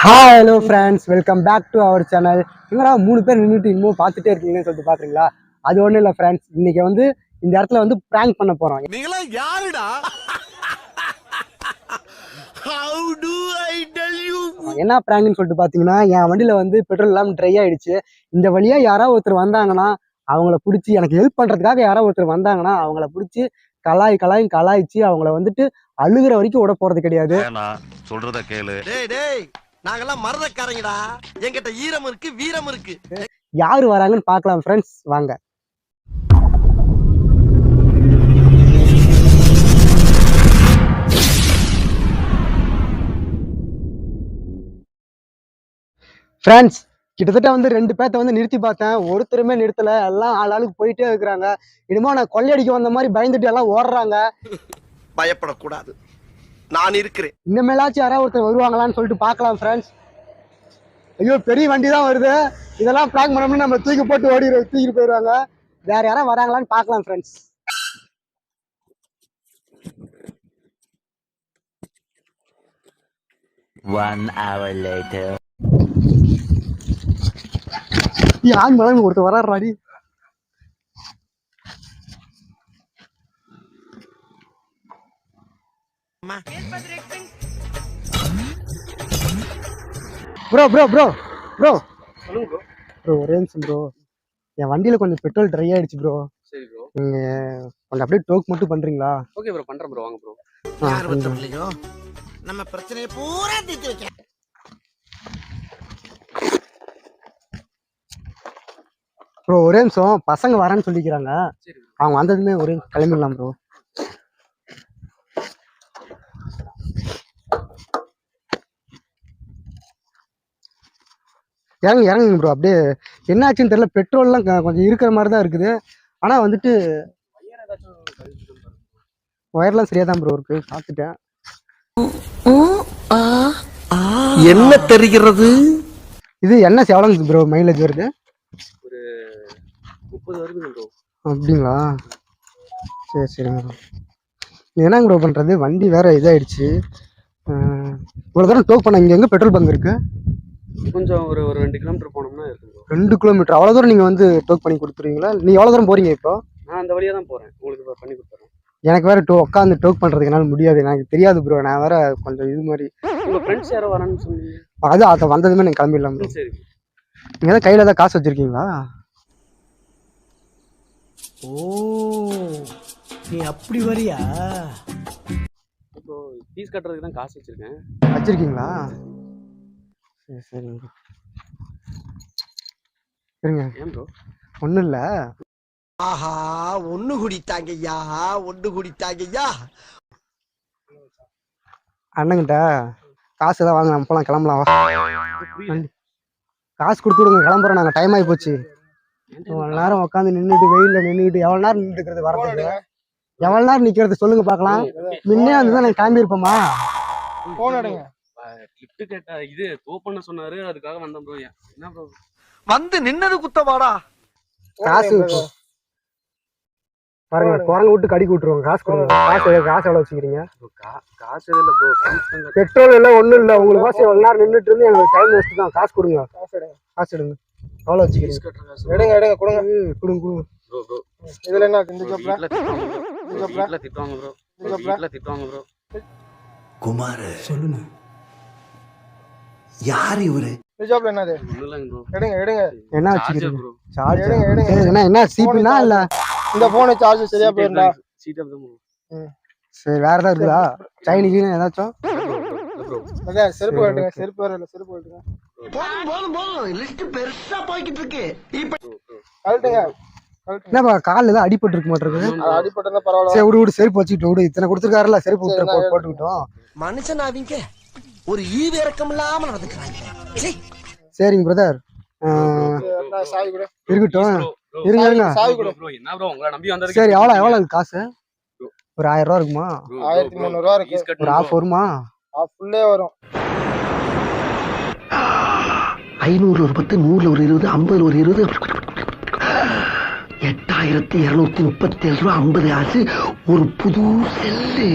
Hi hello friends welcome back to our channel என்னடா மூணு பேர் நின்றுட்டு இன்னும் பார்த்துட்டே இருக்கீங்கன்னு சொல்லிட்டு பார்க்குறீங்களா அது ஒன்றும் இல்லை ஃப்ரெண்ட்ஸ் இன்னைக்கு வந்து இந்த இடத்துல வந்து ப்ராங்க் பண்ண போகிறோம் நீங்களா யாருடா? How do I tell you என்ன ப்ராங்க்னு சொல்லிட்டு பார்த்தீங்கன்னா என் வண்டியில் வந்து பெட்ரோல் இல்லாமல் ட்ரை ஆயிடுச்சு. இந்த வழியாக யாராவது ஒருத்தர் வந்தாங்கன்னா அவங்கள பிடிச்சி எனக்கு ஹெல்ப் பண்ணுறதுக்காக யாராவது ஒருத்தர் வந்தாங்கன்னா அவங்கள பிடிச்சி கலாய் கலாயும் கலாய்ச்சி அவங்கள வந்துட்டு அழுகிற வரைக்கும் விட போகிறது கிடையாது. சொல்றத கேளு. டேய் டேய். நாங்கெல்லாம் மறதக்காரங்கடா என்கிட்ட ஈரம் இருக்கு வீரம் இருக்கு. யார் வராங்கன்னு பார்க்கலாம் ஃப்ரெண்ட்ஸ் வாங்க. ஃப்ரெண்ட்ஸ் கிட்டத்தட்ட வந்து ரெண்டு பேர்த்த வந்து நிறுத்தி பார்த்தேன். ஒருத்தருமே நிறுத்தல. எல்லாம் ஆள் ஆளுக்கு போயிட்டே இருக்கிறாங்க. இனிமே நான் கொள்ளையடிக்க வந்த மாதிரி பயந்துட்டு எல்லாம் ஓடுறாங்க. பயப்படக்கூடாது. நான் இருக்கிறேன். இனிமேலாச்சும் யாராவது ஒருத்தர் வருவாங்களான்னு சொல்லிட்டு பார்க்கலாம் ஃப்ரெண்ட்ஸ் ஐயோ பெரிய வண்டி தான் வருது. இதெல்லாம் பிளாக் பண்ணோம்னா நம்ம தூக்கி போட்டு ஓடி தூக்கிட்டு போயிடுவாங்க வேற யாராவது வராங்களான்னு பார்க்கலாம் ஃப்ரெண்ட்ஸ் One hour later. யார் மேலே ஒருத்தர் வராடி bro bro bro bro bro ஒரே நிமிஷம் ப்ரோ என் வண்டியில கொஞ்சம் பெட்ரோல் ட்ரை ஆயிடுச்சு ப்ரோ சரி ப்ரோ நீங்க கொஞ்சம் அப்படியே டோக் மட்டும் பண்றீங்களா? ஓகே ப்ரோ பண்றேன் ப்ரோ வாங்க ப்ரோ யார் பத்த கொஞ்சம். பிள்ளையோ நம்ம பிரச்சனையை பூரா தீர்த்து வைக்க ப்ரோ ஒரே நிமிஷம். பசங்க வரேன்னு சொல்லிக்கிறாங்க. அவங்க வந்ததுமே ஒரே கிளம்பிடலாம் ப்ரோ இறங்கு இறங்குங்க ப்ரோ அப்படியே என்னாச்சுன்னு தெரியல. பெட்ரோல்லாம் கொஞ்சம் இருக்கிற மாதிரி தான் இருக்குது. ஆனால் வந்துட்டு ஒயர்லாம் சரியாக தான் ப்ரோ இருக்கு. பார்த்துட்டேன் என்ன தெரிகிறது? இது என்ன எவ்வளோங்க ப்ரோ மைலேஜ் வருது. ஒரு முப்பது வருது ப்ரோ அப்படிங்களா? சரி சரிங்க ப்ரோ என்னங்க ப்ரோ பண்ணுறது வண்டி வேற இதாயிடுச்சு. அஹ், இவ்வளோ தூரம் டோக் பண்ண இங்கே எங்கே பெட்ரோல் பங்க் இருக்கு? கொஞ்சம் ஒரு ஒரு ரெண்டு கிலோமீட்டர் போனோம்னா இருக்கும் ரெண்டு கிலோமீட்டர் அவ்வளோ தூரம் நீங்கள் வந்து டோக் பண்ணி கொடுத்துருவீங்களா? நீ எவ்வளோ தூரம் போறீங்க இப்போ? நான் அந்த வழியா தான் போறேன். உங்களுக்கு இப்ப பண்ணி கொடுத்துறேன். எனக்கு வேற டோ உட்காந்து டோக் பண்ணுறதுக்கு என்னால் முடியாது. எனக்கு தெரியாது ப்ரோ நான் வேற கொஞ்சம் இது மாதிரி. உங்க ஃப்ரெண்ட்ஸ் யாரோ வரான்னு சொன்னீங்க. அது அதை வந்ததுமே நீங்கள் கிளம்பிடலாம் ப்ரோ சரி நீங்கள் தான் கையில் ஏதாவது காசு வச்சுருக்கீங்களா? ஓ நீ அப்படி வரியா? ப்ரோ ஃபீஸ் கட்டுறதுக்கு தான் காசு வச்சிருக்கேன். வச்சுருக்கீங்களா? சரி சரிங்க. இருங்க. ஒன்றும் இல்லை. ஆஹா ஒண்ணு குடித்தாங்கய்யா ஒண்ணு குடித்தாங்கய்யா. அண்ணங்கிட்ட காசு ஏதாவது வாங்க நம்ம போலாம் கிளம்பலாம். காசு கொடுத்து விடுங்க கிளம்புறோம் நாங்கள் டைம் ஆகி போச்சு. எவ்வளோ நேரம் உட்காந்து நின்றுட்டு வெயிலில் நின்றுட்டு எவ்வளோ நேரம் நின்றுக்கிறது வரதுக்கு? எவ்வளோ நேரம் நிற்கிறது சொல்லுங்க பார்க்கலாம். முன்னே வந்து தான் நாங்கள் கிளம்பியிருப்போமா? லிஃப்ட் கேட்டா இது டோ பண்ண சொன்னாரு அதுக்காக வந்தேன் ப்ரோ என்ன ப்ரோ வந்து நின்னது குத்தவாடா? காசு. பாருங்க குரங்கு விட்டு கடிக்கு விட்டுருவாங்க. காசு கொடுங்க. காசு எவ்வளோ- காசு எவ்வளோ வச்சுக்கிறீங்க? காசு இல்லை ப்ரோ பெட்ரோல் எல்லாம் ஒன்றும் இல்லை. உங்களுக்கு காசு எவ்வளோ நேரம் நின்றுட்டு இருந்து எங்களுக்கு டைம் வேஸ்ட்டு தான். காசு கொடுங்க. காசு எடுங்க. எவ்வளோ வச்சுக்கிறீங்க? ஃபீஸ் கட்டுற காசு. எடுங்க எடுங்க கொடுங்க. கொடுங்க கொடுங்க. ப்ரோ ப்ரோ இதுல என்ன இந்த திட்டுவாங்க ப்ரோ வீட்ல திட்டுவாங்க ப்ரோ வீட்ல திட்டுவாங்க ப்ரோ குமார். சொல்லுங்க. யார் இவரு? இந்த ஜோப்ல என்னது? எடுங்க எடுங்க. என்ன சார்ஜர் சார்ஜ் எடுங்க, எடுங்க. என்ன என்ன சிபினா இல்ல? இந்த போன் சார்ஜ் சரியா போயிருந்தா? சீட் தான் சரி வேற ஏதாவது இருக்குதா? சைனீஸ் ஏதாச்சும்? ப்ரோ அதான் செருப்பு கட்டுங்க செருப்பு வேற இல்ல செருப்பு கட்டுங்க போதும் போதும் போதும். லிஸ்ட் பெருசா போய்கிட்டு இருக்கு இப்ப கழட்டுங்க கழட்டுங்க. என்னப்பா காலில் ஏதாவது அடிபட்டு இருக்க மாட்டிருக்கு அது அடிப்பட்டா பரவாயில்ல. சரி விடு விடு செருப்பு வச்சுக்கிட்டு விடு. இத்தனை கொடுத்துருக்காருல செருப்பு போட்டுக்கிட்டோம். மனுஷன் அவங்க ஒரு ஈவு இறக்கம் இல்லாம நடந்துக்கிறாங்க. சரிங்க பிரதர் என்ன சாவி கூட இருக்கட்டும். இருங்க இருங்க. சாவி ப்ரோ கூட ப்ரோ என்ன ப்ரோ உங்களை நம்பி வந்ததுக்கு சரி எவ்வளோ எவ்வளோ இருக்கு காசு? ஒரு ஆயிரம் ரூபா இருக்குமா? ஆயிரத்தி முந்நூறு ரூபா இருக்கு. ஒரு ஆஃப் வருமா? ஃபுல்லே வரும் ஐநூறுல ஒரு பத்து நூறுல ஒரு இருபது ஐம்பதுல ஒரு இருபது. எட்டாயிரத்தி இருநூத்தி முப்பத்தி ஏழு ரூபா ஐம்பது ஆச்சு ஒரு புது செல்லு.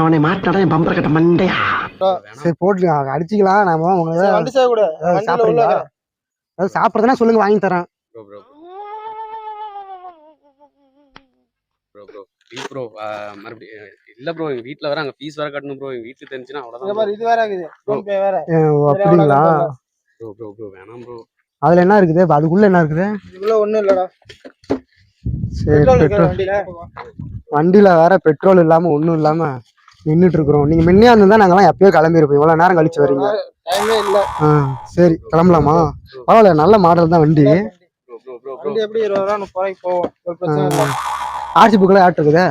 அவனை மாட்டாடா என் பம்பர கட்ட மண்டையா? சரி போட்டு அடிச்சுக்கலாம். நாம உங்களுக்கு வண்டி சேவை கூட? சாப்பிடுறீங்களா? சாப்பிட்றதுனா சொல்லுங்க வாங்கி தரேன். Bro bro bro. Bro please bro மறுபடியும் இல்ல ப்ரோ எங்க வீட்ல வேற அங்க ஃபீஸ் வேற கட்டணும் ப்ரோ. எங்க வீட்டுக்கு தெரிஞ்சுன்னா இங்க அவ்வளவுதான் இது வேற இருக்குது. ஃபோன் பே வேற. ஏ, ஓ, அப்படிங்களா? ப்ரோ ப்ரோ ப்ரோ வேணாம் ப்ரோ. அதுல என்ன இருக்குது? அதுக்குள்ள என்ன இருக்குது? இதுக்குள்ள ஒண்ணும் இல்லடா. சரி பெட்ரோல் வண்டியில வேற பெட்ரோல் இல்லாம ஒண்ணும் இல்லாம. நின்னுட்டு இருக்கிறோம் நீங்க முன்னே இருந்தா நாங்கெல்லாம் எப்பயோ கிளம்பிருப்போம் இவ்வளவு நேரம் கழிச்சு வரீங்க. டைமே இல்ல. ஆ சரி கிளம்பலாமா? பரவாயில்ல நல்ல மாடல் தான் வண்டி. ஆர்சி புக்கில் ஆட் இருக்குதே?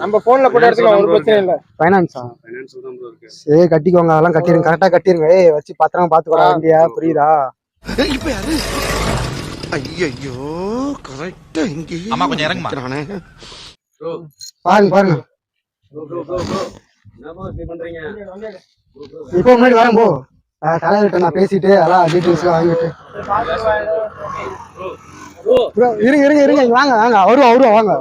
நம்ம போன்ல போட்டு எடுத்துக்கலாம் ஒரு பிரச்சனை இல்ல. ஃபைனான்ஸா ஃபைனான்ஸ் தான் ப்ரோ இருக்கு சரி கட்டிக்கோங்க அதெல்லாம் கட்டிருங்க கரெக்டா கட்டிருங்க ஏய் வச்சு பத்திரமா பாத்துக்கோடா வண்டியா. புரியுதா? இப்ப யாரு? ஐயோ கரெக்டா இங்கே அம்மா, கொஞ்சம் இறங்குமா. ப்ரோ. பாருங்க பாருங்க. இப்போ முன்னாடி வரேன் போ தலைவர்கிட்ட நான் பேசிட்டு அதான் டீட்டெயில்ஸ் வாங்கிட்டு. இருங்க இருங்க இருங்க. இங்க வாங்க வாங்க. அவரும் அவரும் வாங்க.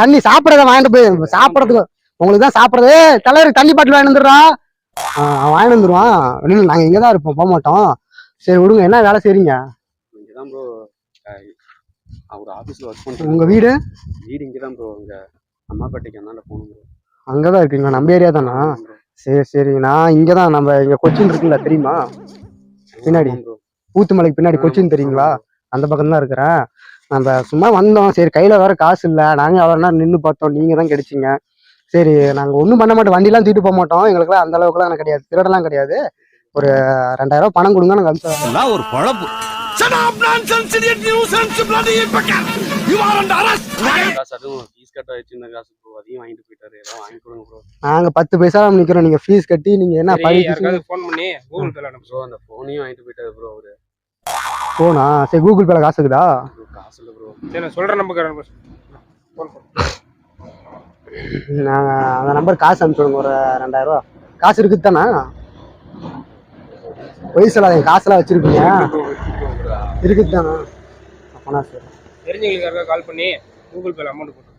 தண்ணி சாப்பிடறத வாங்கிட்டு போய் சாப்பிடறதுக்கு உங்களுக்கு தான் சாப்பிடறது. தலைவர் தண்ணி பாட்டில் வாங்கிட்டு வந்துடுறா. அவன் வாங்கிட்டு வந்துருவான் இல்லை நாங்கள் இங்கே தான் இருப்போம் போக மாட்டோம். சரி விடுங்க. என்ன வேலை செய்றீங்க? அவர் ஆபீஸ்ல ஒர்க் பண்றேன் உங்க வீடு? வீடு இங்க தான் ப்ரோ இங்க அம்மாப்பேட்டைக்கு அந்தாண்ட போகணும் ப்ரோ அங்கதான் இருக்கீங்களா? நம்ம ஏரியா தானா? சரி சரி. நான் இங்கே தான் நம்ம இங்கே கொச்சின் இருக்குல்ல தெரியுமா? பின்னாடி. ப்ரோ ஊத்துமலைக்கு பின்னாடி கொச்சின் தெரியுங்களா? அந்த பக்கம் தான் இருக்கிறேன். நம்ம சும்மா வந்தோம். சரி கையில வேற காசு இல்லை. நாங்க அவ்வளோ நேரம் நின்று பார்த்தோம். நீங்க தான் கிடைச்சிங்க. சரி நாங்க ஒன்றும் பண்ண மாட்டோம். வண்டிலாம் தூக்கிட்டு போக மாட்டோம். எங்களுக்குலாம் அந்த அளவுக்குலாம் எனக்கு கிடையாது. திருடலாம் கிடையாது. ஒரு ரெண்டாயிரம் ரூபாய் பணம் கொடுங்க நாங்கள் அனுப்பிச்சு ஒரு பழப்பு. Shut up, nonsense, idiot, nuisance, bloody impeccable! You are under arrest! காசு அதுவும் ஃபீஸ் கட்ட வச்சிருந்த காசு ப்ரோ அதையும் வாங்கிட்டு போயிட்டாரு. ஏதாவது வாங்கி கொடுங்க ப்ரோ நாங்க பத்து பைசா நிக்கிறோம். நீங்க ஃபீஸ் கட்டி நீங்க என்ன பழகி ஃபோன் பண்ணி கூகுள் பேல ப்ரோ அந்த ஃபோனையும் வாங்கிட்டு போயிட்டாரு ப்ரோ அவரு. போனா சரி கூகுள் பேல காசு இருக்குதா? ப்ரோ காசு இல்லை ப்ரோ சரி சொல்றேன் நாங்க அந்த நம்பர் காசு அனுப்பிச்சுடுங்க ஒரு ரெண்டாயிரம் ரூபா. காசு இருக்குது தானே பொய் சொல்லாதீங்க காசெல்லாம் வச்சிருக்கீங்க. இருக்குது? தானே அப்பனா சரி. தெரிஞ்சவங்களுக்கு யாருக்கா கால் பண்ணி கூகுள் பேல அமௌண்ட் போட்டு.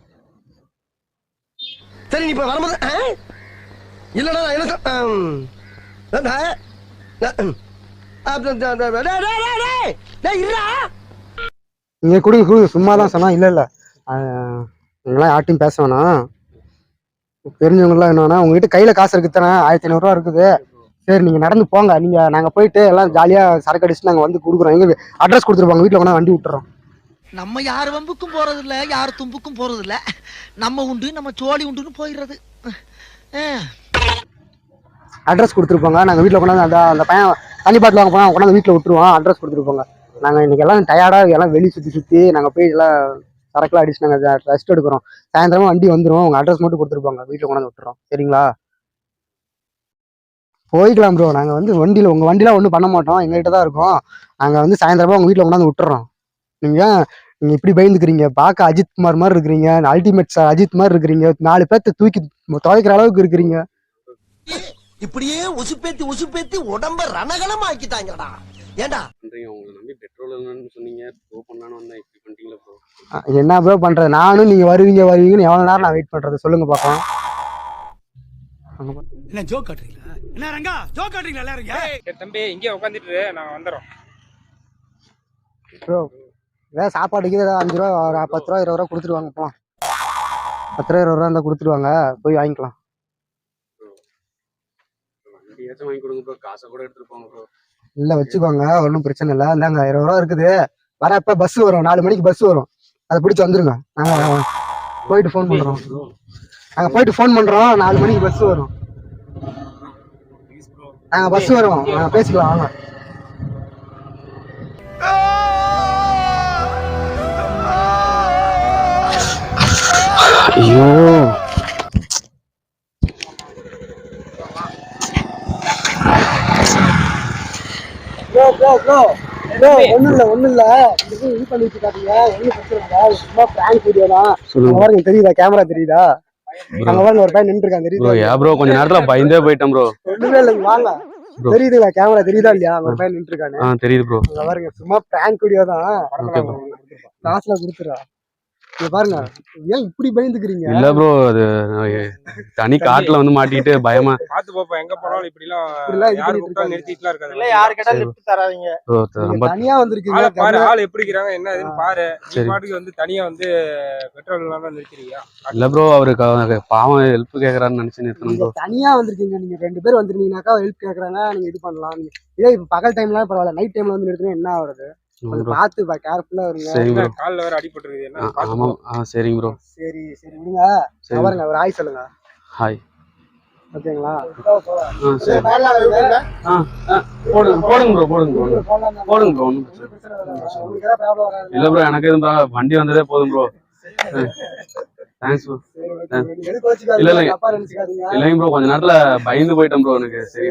சரி நீ இப்ப வரும்போது? இல்லடா நான் என்ன. நீங்க கொடுங்க கொடுங்க சும்மா தான் சொன்னா இல்ல இல்ல. நீங்களாம் யார்ட்டையும் பேச வேணாம். தெரிஞ்சவங்களாம் என்னன்னா உங்ககிட்ட கையில காசு இருக்கு தானே ஆயிரத்தி ஐநூறுரூவா இருக்குது. சரி நீங்க நடந்து போங்க. நீங்க நாங்க போயிட்டு எல்லாம் ஜாலியா சரக்கு அடிச்சுட்டு நாங்க வந்து கொடுக்குறோம். எங்க அட்ரஸ் கொடுத்துருப்பாங்க. வீட்டுல கொண்டா வண்டி விட்டுறோம். நம்ம யார் வம்புக்கும் போறது இல்ல யார் தும்புக்கும் போறது இல்ல நம்ம உண்டு நம்ம சோழி உண்டுன்னு போயிடுறது. அட்ரஸ் கொடுத்துருப்பாங்க. நாங்க வீட்டுல கொண்டாந்து அந்த அந்த பையன் தண்ணி பாட்டில் வாங்க போனா கொண்டாந்து வீட்டுல விட்டுருவோம் அட்ரஸ் கொடுத்துருப்பாங்க. நாங்க இன்னைக்கு எல்லாம் டயர்டா எல்லாம் வெளியே சுத்தி சுத்தி நாங்க போய் எல்லாம் சரக்குலாம் அடிச்சு நாங்க ரெஸ்ட் எடுக்கிறோம். சாயந்தரமா வண்டி வந்துரும். உங்க அட்ரஸ் மட்டும் கொடுத்துருப்பாங்க. வீட்டுல கொண்டாந்து விட்டுறோம். சரிங்களா? போய்க்கலாம் ப்ரோ நாங்க வந்து வண்டியில உங்க வண்டிலாம் ஒன்றும் பண்ண மாட்டோம். எங்ககிட்ட தான் இருக்கோம். நாங்க வந்து சாயந்தரமா உங்க வீட்டுல கொண்டாந்து விட்டுறோம். நீங்க ஏன் நீங்க இப்படி பயந்துக்கிறீங்க? பார்க்க அஜித் குமார் மாதிரி இருக்கிறீங்க. அல்டிமேட் சார் அஜித் மாதிரி இருக்கிறீங்க. நாலு பேர்த்த தூக்கி துவைக்கிற அளவுக்கு இருக்கிறீங்க. இப்படியே உசுப்பேத்தி உசுப்பேத்தி உடம்ப ரணகலம் ஆக்கிட்டாங்கடா ஏண்டா உங்களை என்ன ப்ரோ பண்றது? நானும் நீங்க வருவீங்க வருவீங்கன்னு எவ்வளவு நேரம் நான் வெயிட் பண்றது? சொல்லுங்க பாப்போம் என்ன ஜோக் காட்டுறீங்களா? என்ன ரங்கா? ஜோக் காட்டுறீங்களா எல்லாரும்? தம்பி இங்கே உட்காந்துட்டு நாங்க வந்துடுறோம் ப்ரோ ஏதாவது சாப்பாடுக்கு ஏதாவது அஞ்சு ரூபா ஒரு பத்து ரூபா இருபது ரூபா கொடுத்துருவாங்க போலாம். பத்து ரூபா இருபது ரூபா இருந்தால் கொடுத்துருவாங்க போய் வாங்கிக்கலாம். வாங்கி கொடுங்க ப்ரோ காசை கூட எடுத்துட்டு போங்க ப்ரோ இல்லை வச்சுக்கோங்க ஒன்றும் பிரச்சனை இல்லை. இந்தாங்க இருபது ரூபா இருக்குது. வரப்ப பஸ் வரும் நாலு மணிக்கு பஸ் வரும். அதை பிடிச்சி வந்துருங்க. நாங்கள் போயிட்டு ஃபோன் பண்ணுறோம் நாங்கள் போயிட்டு ஃபோன் பண்ணுறோம் நாலு மணிக்கு பஸ் வரும். நாங்கள் பஸ் வரும் நாங்கள் பேசிக்கலாம் வாங்க. ஐயோ. ப்ரோ ப்ரோ ப்ரோ ப்ரோ ஒன்றும் இல்லை ஒன்றும் இல்லை. இது பண்ணி வச்சுக்காதீங்க ஒன்றும் பிரச்சனை இல்லை. சும்மா ப்ராங்க் வீடியோ தான். பாருங்க தெரியுதா? கேமரா தெரியுதா? அங்க ஒரு பையன் நின்றுருக்கான் ப்ரோ தெரியுதா ஏன் ப்ரோ கொஞ்ச நேரத்துல பயந்தே போயிட்டேன் ப்ரோ ஒண்ணுமே இல்லைங்க வாங்க. தெரியுதுங்களா கேமரா தெரியுதா இல்லையா? ஒரு பையன் நின்றுருக்கானு. ஆ தெரியுது ப்ரோ அங்க பாருங்க சும்மா ப்ராங்க் வீடியோ தான். காசுல கொடுத்துறா பாருங்க. ஏன் இப்படி பயந்துக்கிறீங்க? இல்ல ப்ரோ அது தனி காட்டுல வந்து மாட்டிக்கிட்டு பயமா பாத்து பாப்பா எங்க போனாலும் இப்படி எல்லாம் யாரு இருக்காங்க. நிறுத்திட்டுலாம் இருக்காது. இல்ல யாரு கேட்டா. லிஃப்ட் தராதீங்க. தனியா வந்திருக்கீங்க பாரு ஆள் எப்படி இருக்கிறாங்க என்ன ஏதுன்னு பாரு. நீ. பாட்டுக்கு வந்து தனியா வந்து பெட்ரோல் இல்லாம நிறுத்துறீங்க இல்ல ப்ரோ அவருக்கு பாவம் ஹெல்ப் கேக்குறாருன்னு நினைச்சு நிறுத்தணும் ப்ரோ தனியா வந்திருக்கீங்க நீங்க ரெண்டு பேர் வந்திருந்தீங்கன்னாக்கா ஹெல்ப் கேக்குறாங்க நீங்க இது பண்ணலாம். நீங்க இதே இப்ப பகல் டைம்லாம் பரவாயில்ல நைட் டைம்ல வந்து நிறுத்தினா என்ன ஆகுறது? பார்த்து கேர்ஃபுல்லா இருங்க. கால்ல வேற அடிபட்டுருக்குது என்ன? பாத்து ஆமா ஆ சரிங்க ப்ரோ சரி சரி விடுங்க. பாருங்க ஒரு ஆய் சொல்லுங்க. ஹாய். ஓகேங்களா? ஆ சரி. ஆ ஆ, போடுங்க போடுங்க ப்ரோ போடுங்க போடுங்க போடுங்க ப்ரோ இல்லை. ப்ரோ எனக்கு எதுவும். வண்டி வந்ததே போதும் ப்ரோ தேங்க்ஸ் ப்ரோ இல்ல, இல்ல. இல்லைங்க ப்ரோ கொஞ்ச நேரத்துல பயந்து போயிட்டேன் ப்ரோ எனக்கு. சரி